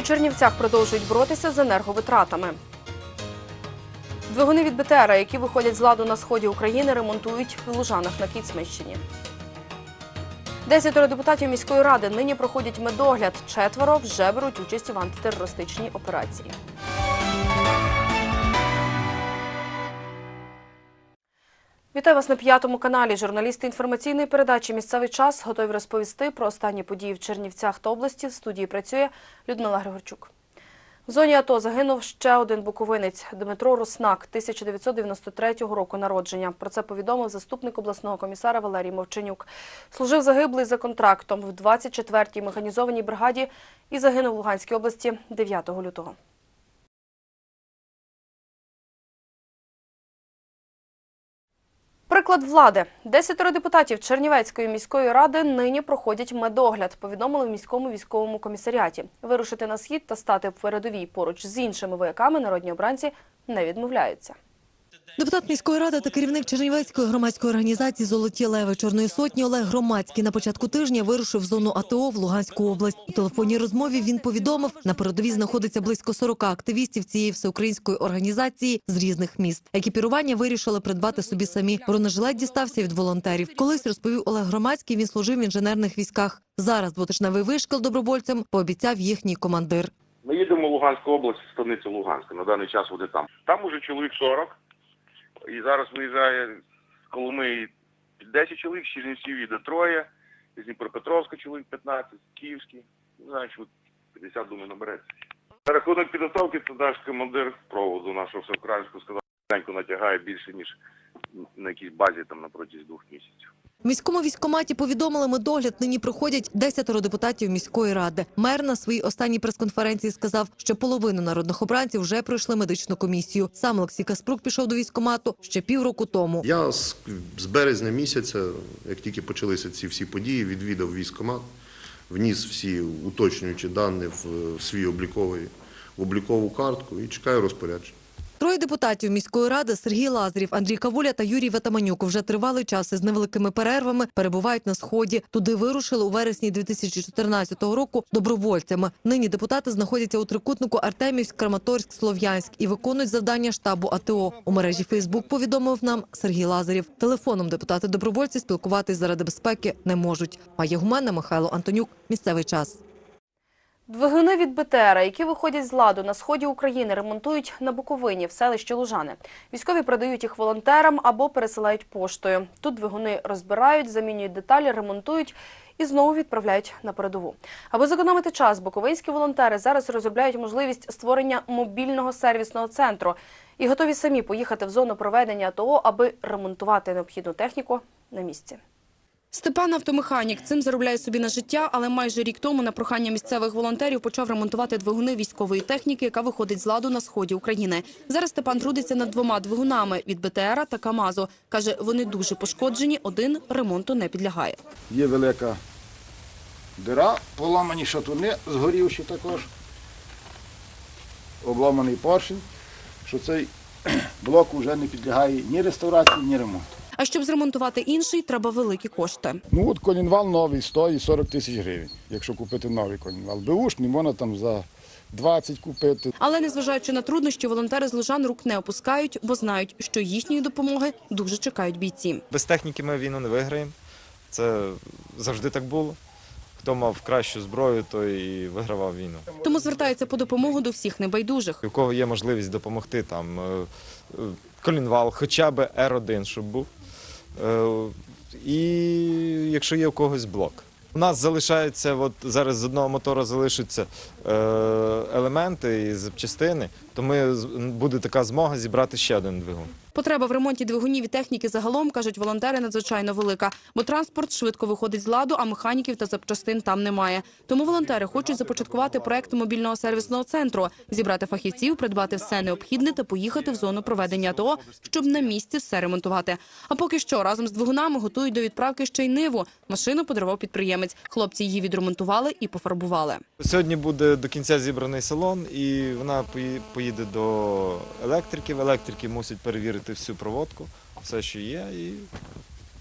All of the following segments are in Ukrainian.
У Чернівцях продовжують боротися з енерговитратами. Двигуни від БТРа, які виходять з ладу на сході України, ремонтують в Лужанах на Кіцмищині. Десятеро депутатів міської ради нині проходять медогляд. Четверо вже беруть участь в антитерористичній операції. Вітаю вас на п'ятому каналі. Журналісти інформаційної передачі Місцевий час готові розповісти про останні події в Чернівцях та області. В студії працює Людмила Григорчук. В зоні АТО загинув ще один буковинець Дмитро Руснак, 1993 року народження. Про це повідомив заступник обласного комісара Валерій Мовченюк. Служив загиблий за контрактом в 24-й механізованій бригаді і загинув в Луганській області 9 лютого. Приклад влади. Десятеро депутатів Чернівецької міської ради нині проходять медогляд, повідомили в міському військовому комісаріаті. Вирушити на схід та стати в передовій поруч з іншими вояками народні обранці не відмовляються. Депутат міської ради та керівник Чернівецької громадської організації Золоті леви Чорної сотні Олег Громадський на початку тижня вирушив в зону АТО в Луганську область. У телефонній розмові він повідомив, на передовій знаходиться близько 40 активістів цієї всеукраїнської організації з різних міст. Екіпірування вирішили придбати собі самі. Бронежилет дістався від волонтерів. Колись розповів Олег Громадський. Він служив в інженерних військах. Зараз двотижневий вишкіл добровольцям пообіцяв їхній командир. Ми їдемо в Луганську область, станицю Луганська. На даний час вони там. Там уже чоловік 40. І зараз виїжджає з Коломиї 10 чоловік, з Чернівців їде троє, з Дніпропетровська чоловік 15, Київський. Не знаю, що 50, думаю, набереться. На рахунок підготовки, то наш командир проводу нашого всеукраїнського сказав, що натягає більше, ніж на якійсь базі там на протязі двох місяців. Міському військкоматі повідомили, медогляд нині проходять десятеро депутатів міської ради. Мер на своїй останній прес-конференції сказав, що половину народних обранців вже пройшли медичну комісію. Сам Олексій Каспрук пішов до військкомату ще півроку тому. Я з, з березня місяця, як тільки почалися ці всі події, відвідав військкомат, вніс всі уточнюючі дані в свій обліковий в облікову картку і чекаю розпорядження. Троє депутатів міської ради Сергій Лазарів, Андрій Кавуля та Юрій Ветаманюк вже тривалий час із невеликими перервами перебувають на сході. Туди вирушили у вересні 2014 року добровольцями. Нині депутати знаходяться у трикутнику Артемівськ, Краматорськ, Слов'янськ і виконують завдання штабу АТО. У мережі Фейсбук повідомив нам Сергій Лазарів. Телефоном депутати добровольці спілкуватись заради безпеки не можуть. Має гумена Михайло Антонюк. Місцевий час. Двигуни від БТРа, які виходять з ладу на сході України, ремонтують на Буковині в селищі Лужани. Військові продають їх волонтерам або пересилають поштою. Тут двигуни розбирають, замінюють деталі, ремонтують і знову відправляють на передову. Аби зекономити час, буковинські волонтери зараз розробляють можливість створення мобільного сервісного центру і готові самі поїхати в зону проведення АТО, аби ремонтувати необхідну техніку на місці. Степан автомеханік цим заробляє собі на життя, але майже рік тому на прохання місцевих волонтерів почав ремонтувати двигуни військової техніки, яка виходить з ладу на сході України. Зараз Степан трудиться над двома двигунами від БТРа та КАМАЗу. Каже, вони дуже пошкоджені, один ремонту не підлягає. Є велика дира, поламані шатуни, згорівші також, обламаний поршень, що цей блок вже не підлягає ні реставрації, ні ремонту. А щоб зремонтувати інший, треба великі кошти. Ну от колінвал новий стоїть 40 тисяч гривень, якщо купити новий колінвал. Беушний можна там за 20 купити. Але незважаючи на труднощі, волонтери з Лужан рук не опускають, бо знають, що їхньої допомоги дуже чекають бійці. Без техніки ми війну не виграємо. Це завжди так було. Хто мав кращу зброю, той і вигравав війну. Тому звертаються по допомогу до всіх небайдужих. У кого є можливість допомогти, там е, е, колінвал, хоча б Р1, щоб був. Е, І якщо є у когось блок. У нас залишається, от зараз з одного мотора залишаться е, елементи і запчастини, то ми буде така змога зібрати ще один двигун. Потреба в ремонті двигунів і техніки загалом, кажуть волонтери, надзвичайно велика, бо транспорт швидко виходить з ладу, а механіків та запчастин там немає. Тому волонтери хочуть започаткувати проект мобільного сервісного центру, зібрати фахівців, придбати все необхідне та поїхати в зону проведення АТО, щоб на місці все ремонтувати. А поки що разом з двигунами готують до відправки ще й ниву. Машину подарував підприємець. Хлопці її відремонтували і пофарбували. Сьогодні буде до кінця зібраний салон, і вона пої- поїде до електриків. Електрики мусять перевірити всю проводку, все, що є, і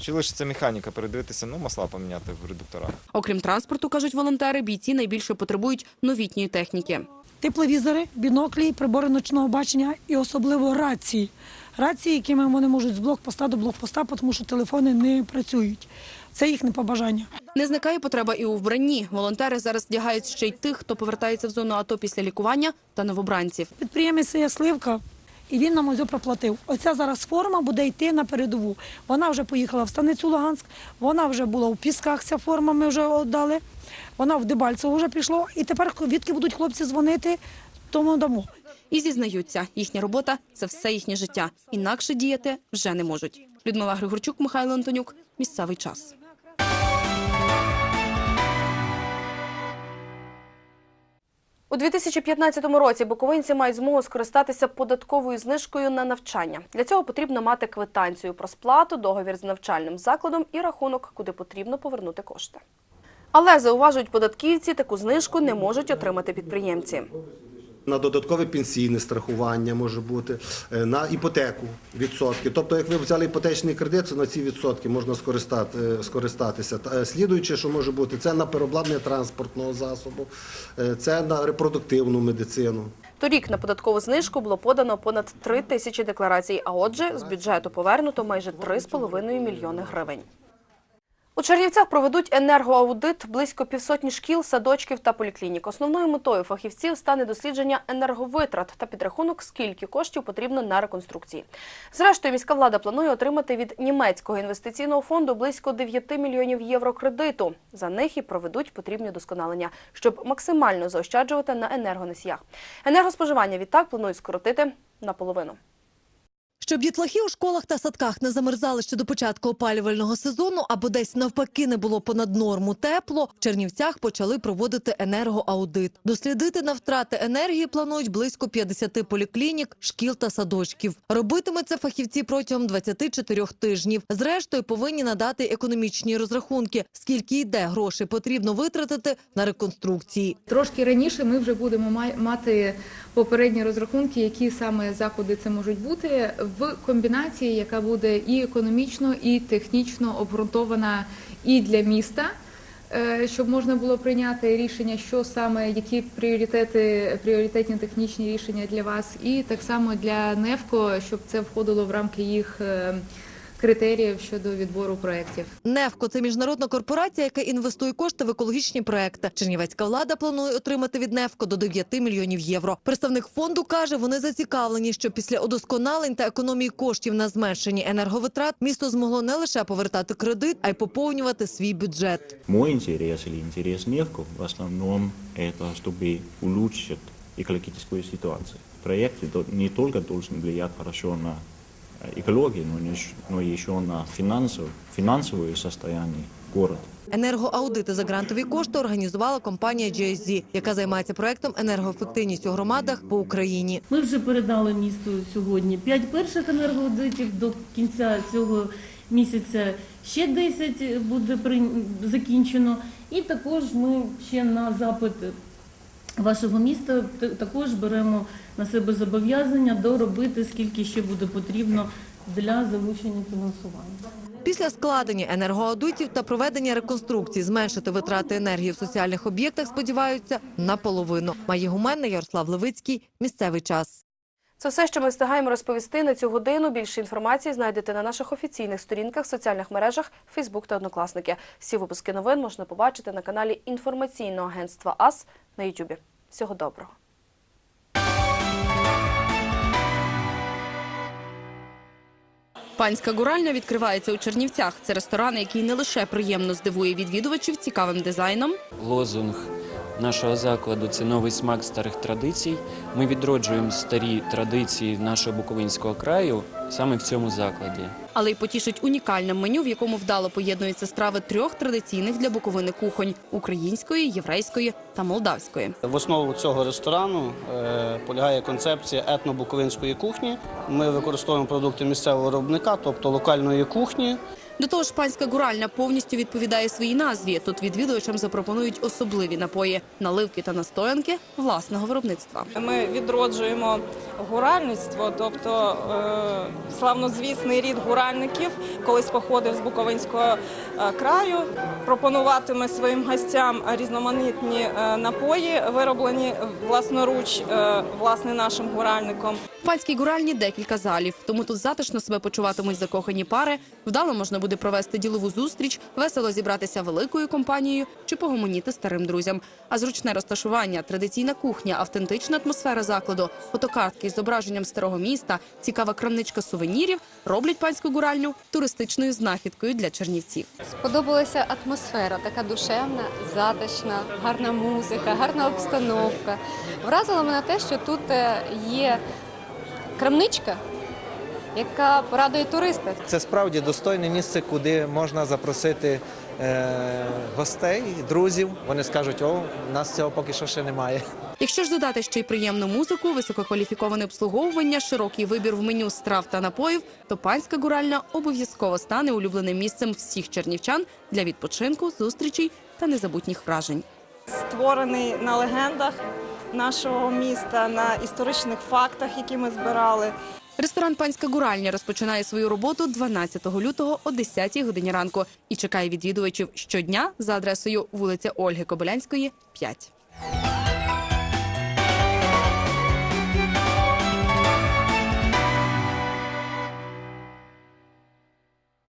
Чи лише це механіка передивитися, ну масла поміняти в редукторах. Окрім транспорту, кажуть волонтери, бійці найбільше потребують новітньої техніки. тепловізори, біноклі, прибори ночного бачення і особливо рації. Рації, якими вони можуть з блокпоста до блокпоста, тому що телефони не працюють. Це їхнє побажання. Не зникає потреба і у вбранні. Волонтери зараз вдягають ще й тих, хто повертається в зону АТО після лікування та новобранців. Підприємець є Сливка, і він нам ось проплатив. Оця зараз форма буде йти на передову. Вона вже поїхала в станицю Луганськ, вона вже була в Пісках, ця форма ми вже віддали. Вона в Дебальцево вже пішло. І тепер відки будуть хлопці дзвонити, тому дамо. І зізнаються, їхня робота – це все їхнє життя. Інакше діяти вже не можуть. Людмила Григорчук, Михайло Антонюк. Місцевий час. У 2015 році буковинці мають змогу скористатися податковою знижкою на навчання. Для цього потрібно мати квитанцію про сплату, договір з навчальним закладом і рахунок, куди потрібно повернути кошти. Але зауважують податківці, таку знижку не можуть отримати підприємці. На додаткове пенсійне страхування може бути, е, на іпотеку відсотки. Тобто, як ви взяли іпотечний кредит, то на ці відсотки можна скористати, е, скористатися. Та, е, Слідуюче, що може бути, це на переобладнання транспортного засобу, це на репродуктивну медицину. Торік на податкову знижку було подано понад 3 тисячі декларацій, а отже, з бюджету повернуто майже 3,5 мільйони гривень. У Чернівцях проведуть енергоаудит близько півсотні шкіл, садочків та поліклінік. Основною метою фахівців стане дослідження енерговитрат та підрахунок, скільки коштів потрібно на реконструкції. Зрештою, міська влада планує отримати від німецького інвестиційного фонду близько 9 мільйонів євро кредиту. За них і проведуть потрібні досконалення, щоб максимально заощаджувати на енергоносіях. Енергоспоживання відтак планують скоротити наполовину. Щоб дітлахи у школах та садках не замерзали ще до початку опалювального сезону, або десь навпаки не було понад норму тепло, в Чернівцях почали проводити енергоаудит. Дослідити на втрати енергії планують близько 50 поліклінік, шкіл та садочків. Робитимуть це фахівці протягом 24 тижнів. Зрештою, повинні надати економічні розрахунки, скільки йде грошей потрібно витратити на реконструкції. Трошки раніше ми вже будемо мати попередні розрахунки, які саме заходи це можуть бути в комбінації, яка буде і економічно, і технічно обґрунтована і для міста. е, Щоб можна було прийняти рішення, що саме які пріоритети, пріоритетні технічні рішення для вас, і так само для НЕФКО, щоб це входило в рамки їх е, критеріїв щодо відбору проєктів. Невко це міжнародна корпорація, яка інвестує кошти в екологічні проекти. Чернівецька влада планує отримати від Невко до 9 мільйонів євро. Представник фонду каже, вони зацікавлені, що після удосконалень та економії коштів на зменшенні енерговитрат місто змогло не лише повертати кредит, а й поповнювати свій бюджет. Мой интерес или интерес Невко в основном это чтобы улучшить экологическую ситуацию. Проект до- не только должен влиять хорошо на э, экологию, но, не ш- но еще на финансов, финансовое состояние города. Енергоаудити за грантові кошти організувала компанія GSD, яка займається проектом енергоефективність у громадах по Україні. Ми вже передали місту сьогодні 5 перших енергоаудитів до кінця цього місяця. Ще 10 буде прийн- закінчено. І також ми ще на запит вашого міста також беремо на себе зобов'язання доробити, скільки ще буде потрібно для залучення фінансування. Після складення енергоаудитів та проведення реконструкції зменшити витрати енергії в соціальних об'єктах сподіваються наполовину. Має гуменна Ярослав Левицький. Місцевий час. Це все, що ми встигаємо розповісти на цю годину. Більше інформації знайдете на наших офіційних сторінках соціальних мережах Фейсбук та Однокласники. Всі випуски новин можна побачити на каналі інформаційного агентства АС на Ютубі. Всього доброго. Панська гуральня відкривається у Чернівцях. Це ресторан, який не лише приємно здивує відвідувачів цікавим дизайном, Лозунг нашого закладу це новий смак старих традицій. Ми відроджуємо старі традиції нашого Буковинського краю саме в цьому закладі. але й потішить унікальним меню, в якому вдало поєднуються страви трьох традиційних для Буковини кухонь – української, єврейської та молдавської. В основу цього ресторану е, полягає концепція етнобуковинської кухні. Ми використовуємо продукти місцевого виробника, тобто локальної кухні. До того ж, панська гуральня повністю відповідає своїй назві. Тут відвідувачам запропонують особливі напої, наливки та настоянки власного виробництва. Ми відроджуємо гуральництво, тобто славнозвісний рід гуральників, колись походив з Буковинського е, краю. Пропонуватиме своїм гостям різноманітні е, напої, вироблені власноруч е, власне нашим гуральником. В панській гуральні декілька залів, тому тут затишно себе почуватимуть закохані пари. Вдало можна буде провести ділову зустріч, весело зібратися великою компанією чи погомоніти старим друзям. А зручне розташування, традиційна кухня, автентична атмосфера закладу, фотокартки з зображенням старого міста, цікава крамничка сувенірів роблять панську гуральню туристичною знахідкою для чернівців. Сподобалася атмосфера, така душевна, затишна, гарна музика, гарна обстановка. Вразило мене те, що тут е, є крамничка, яка порадує туриста. Це справді достойне місце, куди можна запросити е, гостей, друзів. Вони скажуть, о, у нас цього поки що ще немає. Якщо ж додати ще й приємну музику, висококваліфіковане обслуговування, широкий вибір в меню страв та напоїв, то панська гуральня обов'язково стане улюбленим місцем всіх чернівчан для відпочинку, зустрічей та незабутніх вражень. Створений на легендах нашого міста, на історичних фактах, які ми збирали. Ресторан Панська гуральня розпочинає свою роботу 12 лютого о 10 годині ранку і чекає відвідувачів щодня за адресою вулиця Ольги Кобилянської, 5.